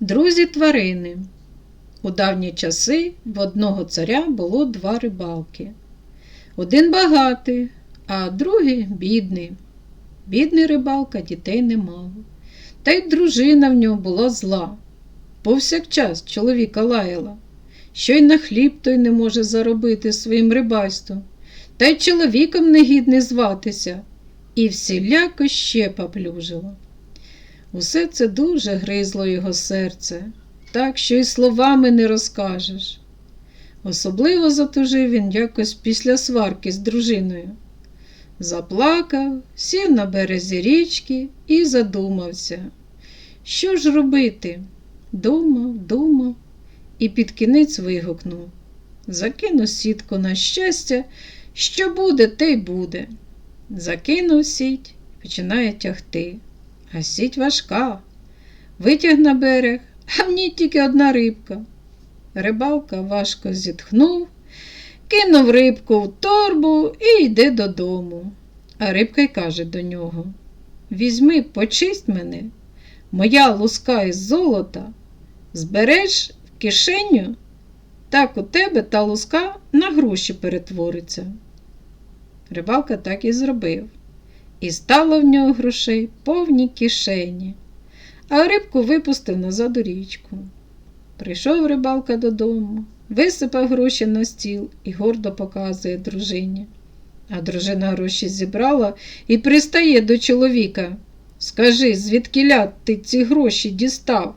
Друзі тварини. У давні часи в одного царя було два рибалки. Один багатий, а другий бідний. Бідний рибалка дітей не мав. Та й дружина в нього була зла. Повсякчас чоловіка лаяла, що й на хліб той не може заробити своїм рибальством, та й чоловіком негідний зватися, і всіляко ще поплюжила. Усе це дуже гризло його серце, так що й словами не розкажеш. Особливо затужив він якось після сварки з дружиною. Заплакав, сів на березі річки і задумався. Що ж робити? Думав, думав і під кінець вигукнув. Закинув сітку на щастя, що буде, те й буде. Закинув сіть, починає тягти. А сіть важка. Витяг на берег, а в ній тільки одна рибка. Рибалка важко зітхнув, кинув рибку в торбу і йде додому. А рибка й каже до нього: Візьми, почисть мене, моя луска із золота, збереш в кишеню, так у тебе та луска на гроші перетвориться. Рибалка так і зробив. І стало в нього грошей повні кишені, а рибку випустив назад у річку. Прийшов рибалка додому, висипав гроші на стіл і гордо показує дружині. А дружина гроші зібрала і пристає до чоловіка. Скажи, звідкіля ти ці гроші дістав?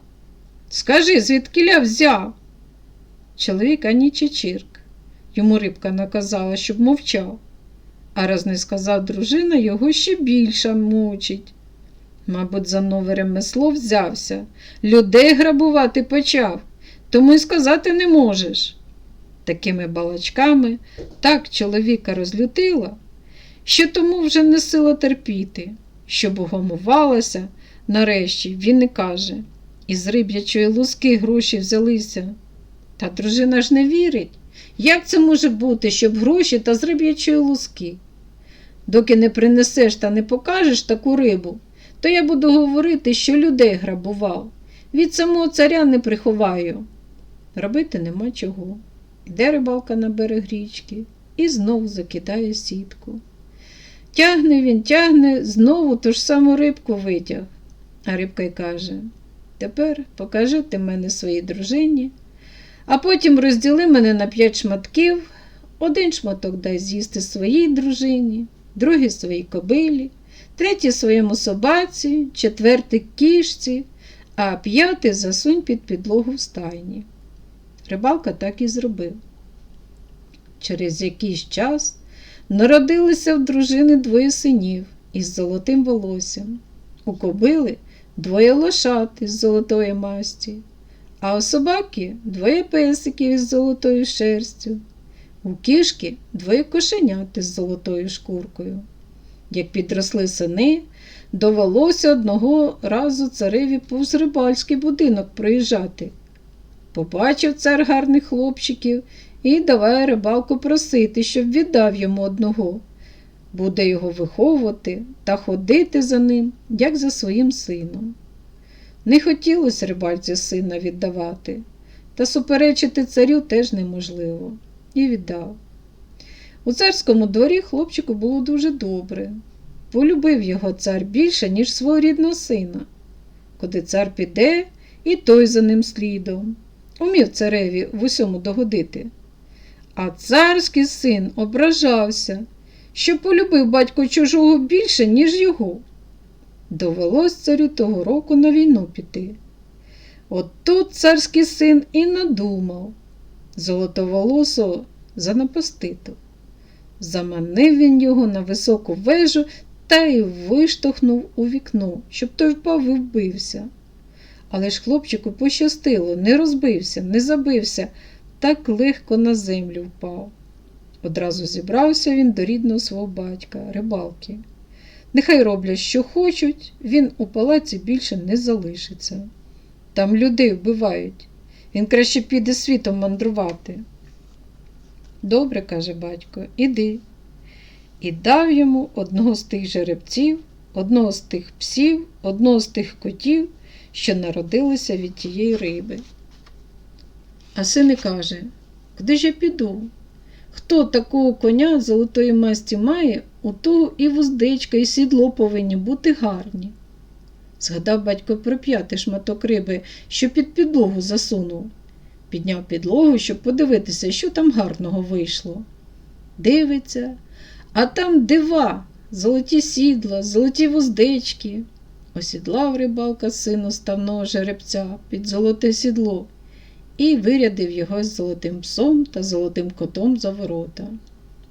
Скажи, звідкіля взяв? Чоловік ані чечірк. Йому рибка наказала, щоб мовчав. А раз не сказав дружина, його ще більше мучить. Мабуть, за нове ремесло взявся, людей грабувати почав, тому й сказати не можеш. Такими балачками так чоловіка розлютила, що тому вже не сила терпіти, щоб угомувалася, нарешті він і каже, із риб'ячої луски гроші взялися. Та дружина ж не вірить. Як це може бути, щоб гроші та з риб'ячої луски? Доки не принесеш та не покажеш таку рибу, то я буду говорити, що людей грабував. Від самого царя не приховаю. Робити нема чого. Йде рибалка на берег річки і знов закидає сітку. Тягне він, тягне, знову ту ж саму рибку витяг. А рибка й каже: Тепер покажи ти мене своїй дружині, а потім розділи мене на п'ять шматків, один шматок дай з'їсти своїй дружині, другий своїй кобилі, третій своєму собаці, четвертий кішці, а п'ятий засунь під підлогу в стайні. Рибалка так і зробив. Через якийсь час народилися в дружини двоє синів із золотим волоссям. У кобили двоє лошад із золотої масті, а у собаки двоє песиків із золотою шерстю, у кішки двоє кошенят із золотою шкуркою. Як підросли сини, довелося одного разу цареві повз рибальський будинок проїжджати. Побачив цар гарних хлопчиків і давай рибалку просити, щоб віддав йому одного. Буде його виховувати та ходити за ним, як за своїм сином. Не хотілося рибальці сина віддавати, та суперечити царю теж неможливо, і віддав. У царському дворі хлопчику було дуже добре. Полюбив його цар більше, ніж свого рідного сина. Куди цар піде, і той за ним слідом. Умів цареві в усьому догодити. А царський син ображався, що полюбив батько чужого більше, ніж його. Довелось царю того року на війну піти. От тут царський син і надумав золотоволосого занапаститу. Заманив він його на високу вежу та й виштовхнув у вікно, щоб той впав і вбився. Але ж хлопчику пощастило, не розбився, не забився, так легко на землю впав. Одразу зібрався він до рідного свого батька, рибалки. Нехай роблять, що хочуть, він у палаці більше не залишиться. Там людей вбивають, він краще піде світом мандрувати. Добре, каже батько, іди. І дав йому одного з тих жеребців, одного з тих псів, одного з тих котів, що народилися від тієї риби. А син каже, куди ж я піду? Хто такого коня золотої масті має, у того і вуздечка, і сідло повинні бути гарні. Згадав батько про п'ятий шматок риби, що під підлогу засунув. Підняв підлогу, щоб подивитися, що там гарного вийшло. Дивиться, а там дива, золоті сідла, золоті вуздечки. Осідлав рибалка сину ставного жеребця під золоте сідло і вирядив його з золотим псом та золотим котом за ворота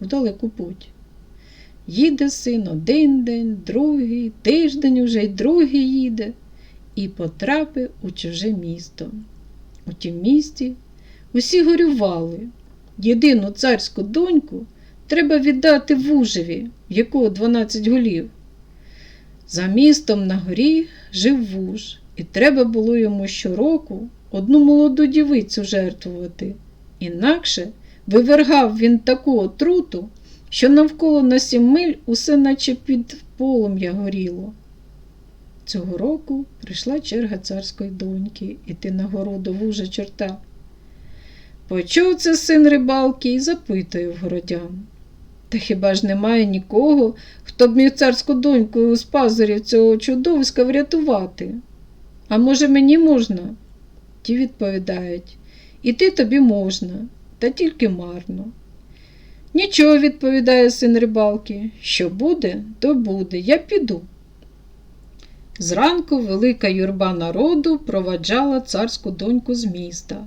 в далеку путь. Їде син один день, другий, тиждень уже й другий їде, і потрапив у чуже місто. У тім місті усі горювали. Єдину царську доньку треба віддати вужеві, в якого 12 голів. За містом на горі жив вуж, і треба було йому щороку одну молоду дівицю жертвувати. Інакше вивергав він таку отруту, що навколо на сім миль усе наче під полум'я горіло. Цього року прийшла черга царської доньки іти на городу вужа чорта. Почув це син рибалки і запитує в городян. Та хіба ж немає нікого, хто б міг царську доньку з пазурів цього чудовиська врятувати? А може, мені можна? Ті відповідають, іти тобі можна, та тільки марно. Нічого, відповідає син рибалки, що буде, то буде, я піду. Зранку велика юрба народу проваджала царську доньку з міста.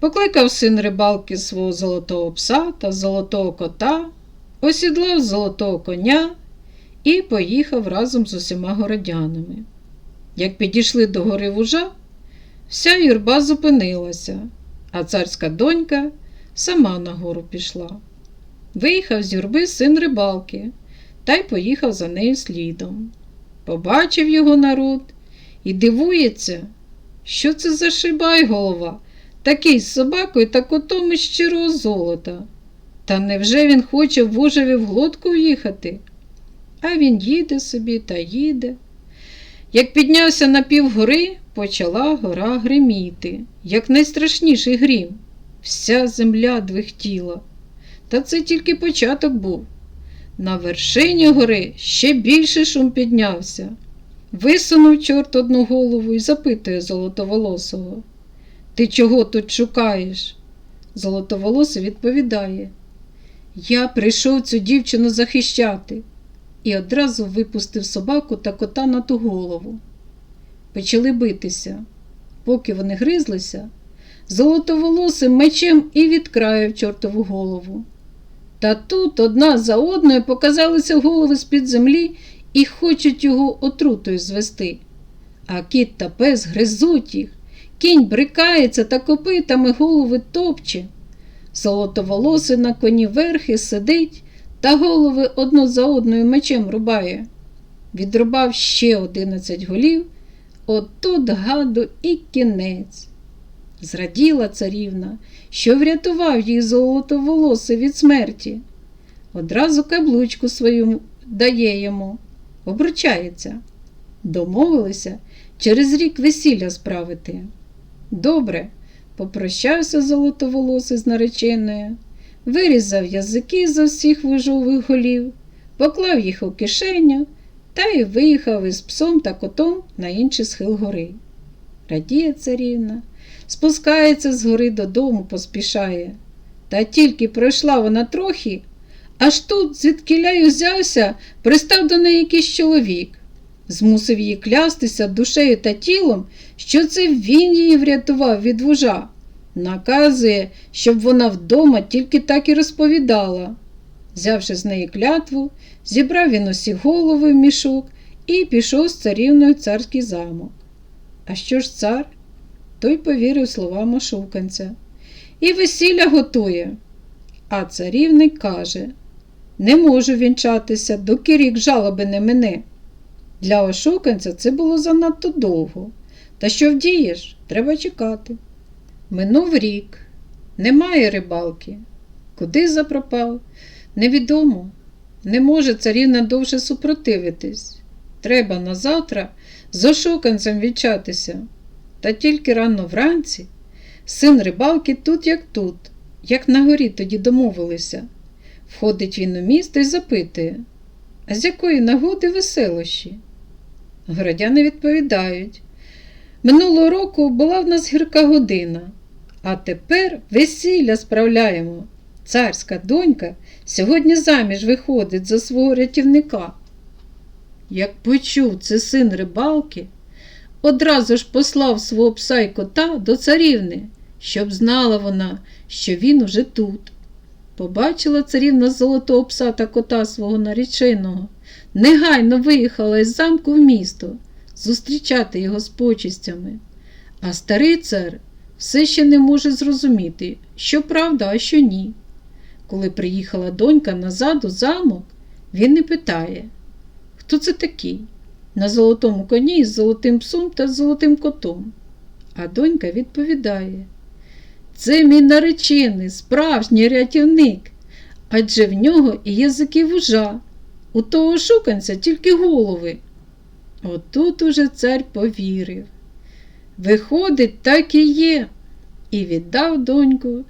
Покликав син рибалки свого золотого пса та золотого кота, осідлав золотого коня і поїхав разом з усіма городянами. Як підійшли до гори вужа, вся юрба зупинилася, а царська донька сама на гору пішла. Виїхав з юрби син рибалки та й поїхав за нею слідом. Побачив його народ і дивується, що це за шибай голова, такий з собакою та котом із щирого золота. Та невже він хоче в вожеві в глотку в'їхати? А він їде собі та їде. Як піднявся на півгори, почала гора гриміти, як найстрашніший грім. Вся земля двихтіла. Та це тільки початок був. На вершині гори ще більше шум піднявся. Висунув чорт одну голову і запитує золотоволосого. Ти чого тут шукаєш? Золотоволосий відповідає. Я прийшов цю дівчину захищати і одразу випустив собаку та кота на ту голову. Почали битися. Поки вони гризлися, золотоволосим мечем і відкраїв чортову голову. Та тут одна за одною показалися голови з-під землі і хочуть його отрутою звести. А кіт та пес гризуть їх, кінь брикається та копитами голови топче. Золотоволосий на коні верхи сидить та голови одну за одною мечем рубає. Відрубав ще одинадцять голів, отут гаду і кінець. Зраділа царівна, що врятував їх золотоволосе від смерті. Одразу каблучку свою дає йому, обручається. Домовилися через рік весілля справити. Добре, попрощався золотоволосий з нареченою, вирізав язики з усіх вижових голів, поклав їх у кишеню та й виїхав із псом та котом на інший схил гори. Радіє царівна спускається з гори додому, поспішає. Та тільки пройшла вона трохи, аж тут, звідкиля взявся, пристав до неї якийсь чоловік. Змусив її клястися душею та тілом, що це він її врятував від вужа. Наказує, щоб вона вдома тільки так і розповідала. Взявши з неї клятву, зібрав він усі голови в мішок і пішов з царівною царський замок. А що ж цар? той повірив словам ошуканця. І весілля готує. А царівник каже Не можу вінчатися, доки рік жалоби не мене. Для ошуканця це було занадто довго. Та що вдієш, треба чекати. Минув рік, немає рибалки. Куди запропав? Невідомо. Не може царівна довше супротивитись. Треба на завтра з ошуканцем вічатися. Та тільки рано вранці син рибалки тут, як тут, як на горі тоді домовилися. Входить він у місто і запитує, а з якої нагоди веселощі? Городяни відповідають. Минулого року була в нас гірка година, а тепер весілля справляємо. Царська донька сьогодні заміж виходить за свого рятівника. Як почув це син рибалки, одразу ж послав свого пса й кота до царівни, щоб знала вона, що він уже тут. Побачила царівна золотого пса та кота свого нареченого, негайно виїхала із замку в місто зустрічати його з почистями. А старий цар все ще не може зрозуміти, що правда, а що ні. Коли приїхала донька назад у замок, він і питає, хто це такий? На золотому коні з золотим псом та з золотим котом. А донька відповідає: Це мій наречений, справжній рятівник, адже в нього і язики вужа, у того шуканця тільки голови. Отут уже цар повірив. Виходить, так і є, і віддав доньку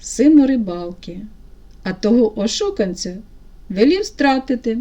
сину рибалки, а того ошуканця велів стратити.